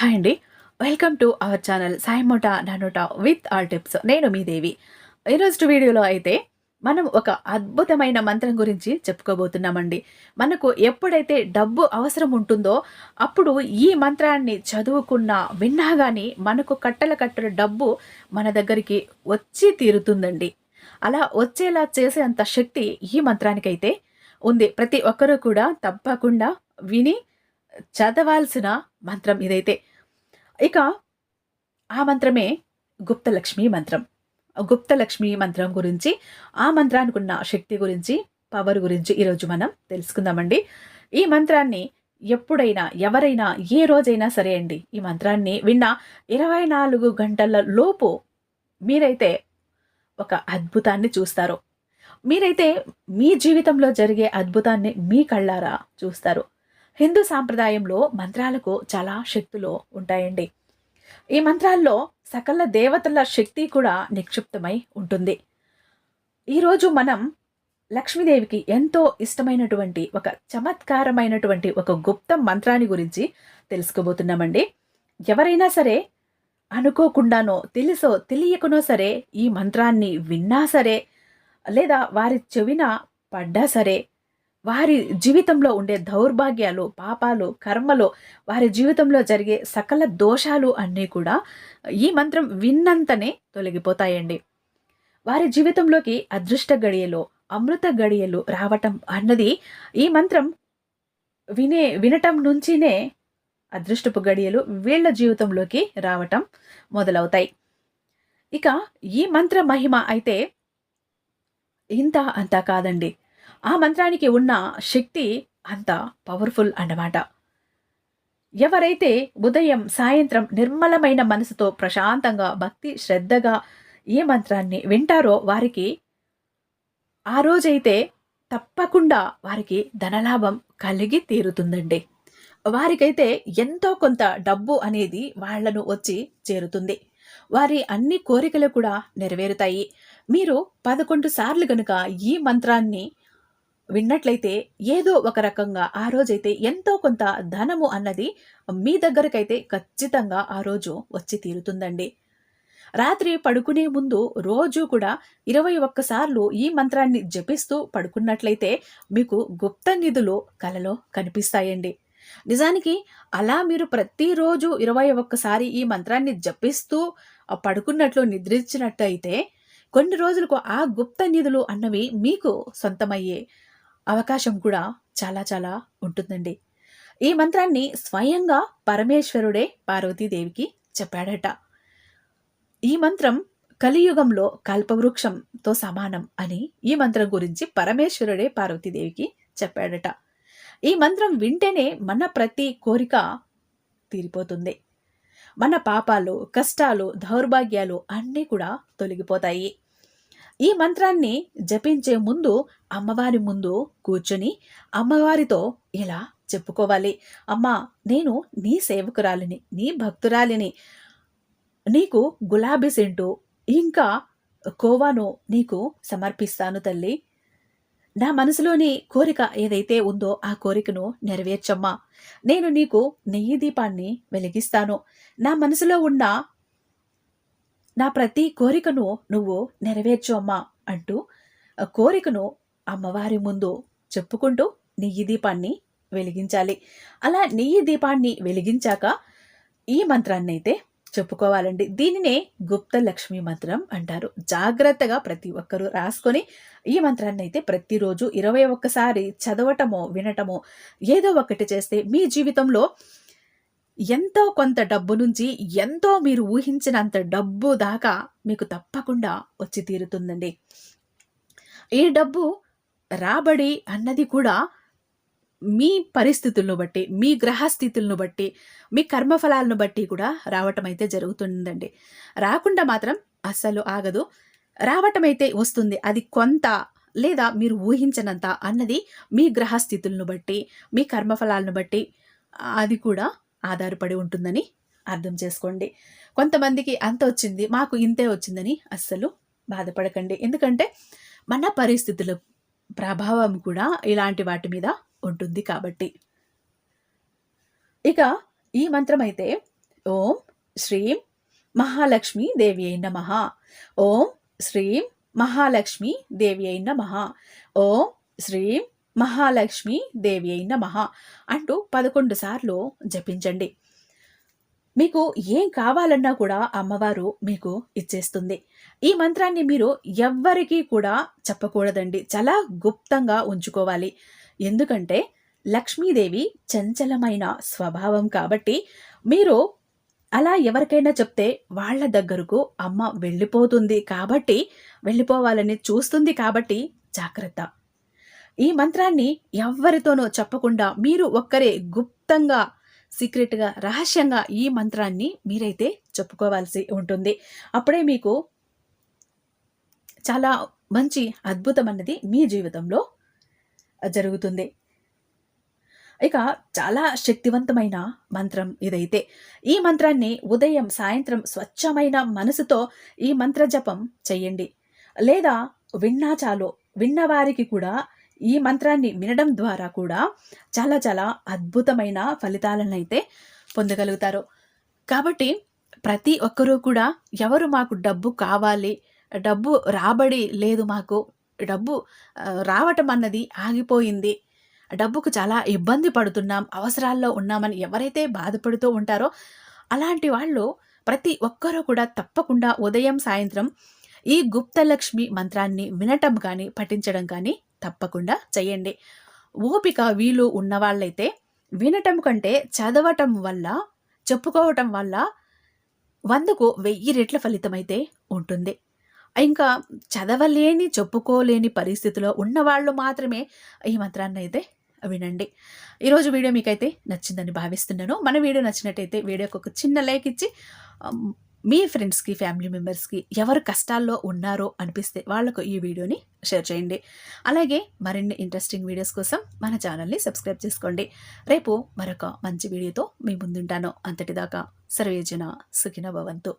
Hi అండి. Welcome to our channel సాయిమోట నానోట విత్ ఆల్ టిప్స్. నేను మీ దేవి. ఈరోజు వీడియోలో అయితే మనం ఒక అద్భుతమైన మంత్రం గురించి చెప్పుకోబోతున్నామండి. మనకు ఎప్పుడైతే డబ్బు అవసరం ఉంటుందో అప్పుడు ఈ మంత్రాన్ని చదువుకున్న విన్నా కానీ మనకు కట్టల కట్టల డబ్బు మన దగ్గరికి వచ్చి తీరుతుందండి. అలా వచ్చేలా చేసేంత శక్తి ఈ మంత్రానికైతే ఉంది. ప్రతి ఒక్కరూ కూడా తప్పకుండా విని చదవాల్సిన మంత్రం ఇదైతే. ఇక ఆ మంత్రమే గుప్తలక్ష్మి మంత్రం. గుప్తలక్ష్మి మంత్రం గురించి ఆ మంత్రానికి ఉన్న శక్తి గురించి పవర్ గురించి ఈరోజు మనం తెలుసుకుందామండి. ఈ మంత్రాన్ని ఎప్పుడైనా ఎవరైనా ఏ రోజైనా సరే అండి ఈ మంత్రాన్ని విన్న ఇరవై నాలుగు గంటల లోపు మీరైతే ఒక అద్భుతాన్ని చూస్తారు. మీరైతే మీ జీవితంలో జరిగే అద్భుతాన్ని మీ కళ్ళారా చూస్తారు. హిందూ సాంప్రదాయంలో మంత్రాలకు చాలా శక్తులు ఉంటాయండి. ఈ మంత్రాల్లో సకల దేవతల శక్తి కూడా నిక్షిప్తమై ఉంటుంది. ఈరోజు మనం లక్ష్మీదేవికి ఎంతో ఇష్టమైనటువంటి ఒక చమత్కారమైనటువంటి ఒక గుప్త మంత్రాన్ని గురించి తెలుసుకోబోతున్నామండి. ఎవరైనా సరే అనుకోకుండానో తెలుసో తెలియకునో సరే ఈ మంత్రాన్ని విన్నా సరే లేదా వారి చెవిన పడ్డా సరే వారి జీవితంలో ఉండే దౌర్భాగ్యాలు పాపాలు కర్మలు వారి జీవితంలో జరిగే సకల దోషాలు అన్నీ కూడా ఈ మంత్రం విన్నంతనే తొలగిపోతాయండి. వారి జీవితంలోకి అదృష్ట గడియలు అమృత గడియలు రావటం అన్నది ఈ మంత్రం వినే వినటం నుంచినే అదృష్టపు గడియలు వీళ్ళ జీవితంలోకి రావటం మొదలవుతాయి. ఇక ఈ మంత్ర మహిమ అయితే ఇంత అంతా కాదండి. ఆ మంత్రానికి ఉన్న శక్తి అంత పవర్ఫుల్ అన్నమాట. ఎవరైతే ఉదయం సాయంత్రం నిర్మలమైన మనసుతో ప్రశాంతంగా భక్తి శ్రద్ధగా ఈ మంత్రాన్ని వింటారో వారికి ఆ రోజైతే తప్పకుండా వారికి ధనలాభం కలిగి తీరుతుందండి. వారికైతే ఎంతో కొంత డబ్బు అనేది వాళ్ళను వచ్చి చేరుతుంది. వారి అన్ని కోరికలు కూడా నెరవేరుతాయి. మీరు పదకొండు సార్లు గనుక ఈ మంత్రాన్ని విన్నట్లయితే ఏదో ఒక రకంగా ఆ రోజైతే ఎంతో కొంత ధనము అన్నది మీ దగ్గరకైతే ఖచ్చితంగా ఆ రోజు వచ్చి తీరుతుందండి. రాత్రి పడుకునే ముందు రోజు కూడా ఇరవై ఒక్కసార్లు ఈ మంత్రాన్ని జపిస్తూ పడుకున్నట్లయితే మీకు గుప్త నిధులు కలలో కనిపిస్తాయండి. నిజానికి అలా మీరు ప్రతిరోజు ఇరవై ఒక్కసారి ఈ మంత్రాన్ని జపిస్తూ పడుకున్నట్లు నిద్రించినట్టయితే కొన్ని రోజులకు ఆ గుప్త నిధులు అన్నవి మీకు సొంతమయ్యే అవకాశం కూడా చాలా చాలా ఉంటుందండి. ఈ మంత్రాన్ని స్వయంగా పరమేశ్వరుడే పార్వతీదేవికి చెప్పాడట. ఈ మంత్రం కలియుగంలో కల్పవృక్షంతో సమానం అని ఈ మంత్రం గురించి పరమేశ్వరుడే పార్వతీదేవికి చెప్పాడట. ఈ మంత్రం వింటేనే మన ప్రతి కోరిక తీరిపోతుంది. మన పాపాలు కష్టాలు దౌర్భాగ్యాలు అన్నీ కూడా తొలగిపోతాయి. ఈ మంత్రాన్ని జపించే ముందు అమ్మవారి ముందు కూర్చొని అమ్మవారితో ఇలా చెప్పుకోవాలి. అమ్మా నేను నీ సేవకురాలిని నీ భక్తురాలిని. నీకు గులాబీ సెంటు ఇంకా కోవాను నీకు సమర్పిస్తాను తల్లి. నా మనసులోని కోరిక ఏదైతే ఉందో ఆ కోరికను నెరవేర్చమ్మా. నేను నీకు నెయ్యి దీపాన్ని వెలిగిస్తాను. నా మనసులో ఉన్న నా ప్రతి కోరికను నువ్వు నెరవేర్చు అమ్మా అంటూ కోరికను అమ్మవారి ముందు చెప్పుకుంటూ నెయ్యి దీపాన్ని వెలిగించాలి. అలా నెయ్యి దీపాన్ని వెలిగించాక ఈ మంత్రాన్ని అయితే చెప్పుకోవాలండి. దీనినే గుప్త లక్ష్మి మంత్రం అంటారు. జాగ్రత్తగా ప్రతి ఒక్కరూ రాసుకొని ఈ మంత్రాన్ని అయితే ప్రతిరోజు ఇరవై ఒక్కసారి చదవటమో వినటమో ఏదో ఒకటి చేస్తే మీ జీవితంలో ఎంతో కొంత డబ్బు నుంచి ఎంతో మీరు ఊహించినంత డబ్బు దాకా మీకు తప్పకుండా వచ్చి తీరుతుందండి. ఈ డబ్బు రాబడి అన్నది కూడా మీ పరిస్థితులను బట్టి మీ గ్రహస్థితులను బట్టి మీ కర్మఫలాలను బట్టి కూడా రావటం అయితే జరుగుతుందండి. రాకుండా మాత్రం అస్సలు ఆగదు. రావటం అయితే వస్తుంది. అది కొంత లేదా మీరు ఊహించనంత అన్నది మీ గ్రహస్థితులను బట్టి మీ కర్మఫలాలను బట్టి అది కూడా ఆధారపడి ఉంటుందని అర్థం చేసుకోండి. కొంతమందికి అంత వచ్చింది మాకు ఇంతే వచ్చిందని అస్సలు బాధపడకండి. ఎందుకంటే మన పరిస్థితుల ప్రభావం కూడా ఇలాంటి వాటి మీద ఉంటుంది కాబట్టి. ఇక ఈ మంత్రం అయితే ఓం శ్రీం మహాలక్ష్మి దేవి అయిన మహా ఓం శ్రీం మహాలక్ష్మి దేవి అయిన మహా ఓం శ్రీం మహాలక్ష్మీ దేవి అయిన మహా అంటూ పదకొండు సార్లు జపించండి. మీకు ఏం కావాలన్నా కూడా అమ్మవారు మీకు ఇచ్చేస్తుంది. ఈ మంత్రాన్ని మీరు ఎవ్వరికీ కూడా చెప్పకూడదండి. చాలా గుప్తంగా ఉంచుకోవాలి. ఎందుకంటే లక్ష్మీదేవి చంచలమైన స్వభావం కాబట్టి మీరు అలా ఎవరికైనా చెప్తే వాళ్ళ దగ్గరకు అమ్మ వెళ్ళిపోతుంది కాబట్టి వెళ్ళిపోవాలని చూస్తుంది కాబట్టి జాగ్రత్త. ఈ మంత్రాన్ని ఎవ్వరితోనూ చెప్పకుండా మీరు ఒక్కరే గుప్తంగా సీక్రెట్గా రహస్యంగా ఈ మంత్రాన్ని మీరైతే చెప్పుకోవాల్సి ఉంటుంది. అప్పుడే మీకు చాలా మంచి అద్భుతం అన్నది మీ జీవితంలో జరుగుతుంది. ఇక చాలా శక్తివంతమైన మంత్రం ఇదైతే. ఈ మంత్రాన్ని ఉదయం సాయంత్రం స్వచ్ఛమైన మనసుతో ఈ మంత్ర జపం చెయ్యండి లేదా విన్నా చాలు. విన్నవారికి కూడా ఈ మంత్రాన్ని వినడం ద్వారా కూడా చాలా చాలా అద్భుతమైన ఫలితాలను అయితే పొందగలుగుతారు. కాబట్టి ప్రతి ఒక్కరూ కూడా ఎవరు మాకు డబ్బు కావాలి డబ్బు రాబడి లేదు మాకు డబ్బు రావటం అన్నది ఆగిపోయింది డబ్బుకు చాలా ఇబ్బంది పడుతున్నాం అవసరాల్లో ఉన్నామని ఎవరైతే బాధపడుతూ ఉంటారో అలాంటి వాళ్ళు ప్రతి ఒక్కరూ కూడా తప్పకుండా ఉదయం సాయంత్రం ఈ గుప్తలక్ష్మి మంత్రాన్ని వినటం కానీ పఠించడం కానీ తప్పకుండా చేయండి. ఓపిక వీలు ఉన్నవాళ్ళైతే వినటం కంటే చదవటం వల్ల చెప్పుకోవటం వల్ల వందకు వెయ్యి రెట్ల ఫలితం అయితే ఉంటుంది. ఇంకా చదవలేని చెప్పుకోలేని పరిస్థితిలో ఉన్నవాళ్ళు మాత్రమే ఈ మంత్రాన్ని అయితే వినండి. ఈరోజు వీడియో మీకైతే నచ్చిందని భావిస్తున్నాను. మన వీడియో నచ్చినట్టయితే వీడియోకి ఒక చిన్న లైక్ ఇచ్చి మీ ఫ్రెండ్స్కి ఫ్యామిలీ మెంబర్స్కి ఎవరు కష్టాల్లో ఉన్నారో అనిపిస్తే వాళ్ళకు ఈ వీడియోని షేర్ చేయండి. అలాగే మరిన్ని ఇంట్రెస్టింగ్ వీడియోస్ కోసం మన ఛానల్ని సబ్స్క్రైబ్ చేసుకోండి. రేపు మరొక మంచి వీడియోతో మీ ముందుంటాను. అంతటిదాకా సర్వేజన సుఖిన భవంతు.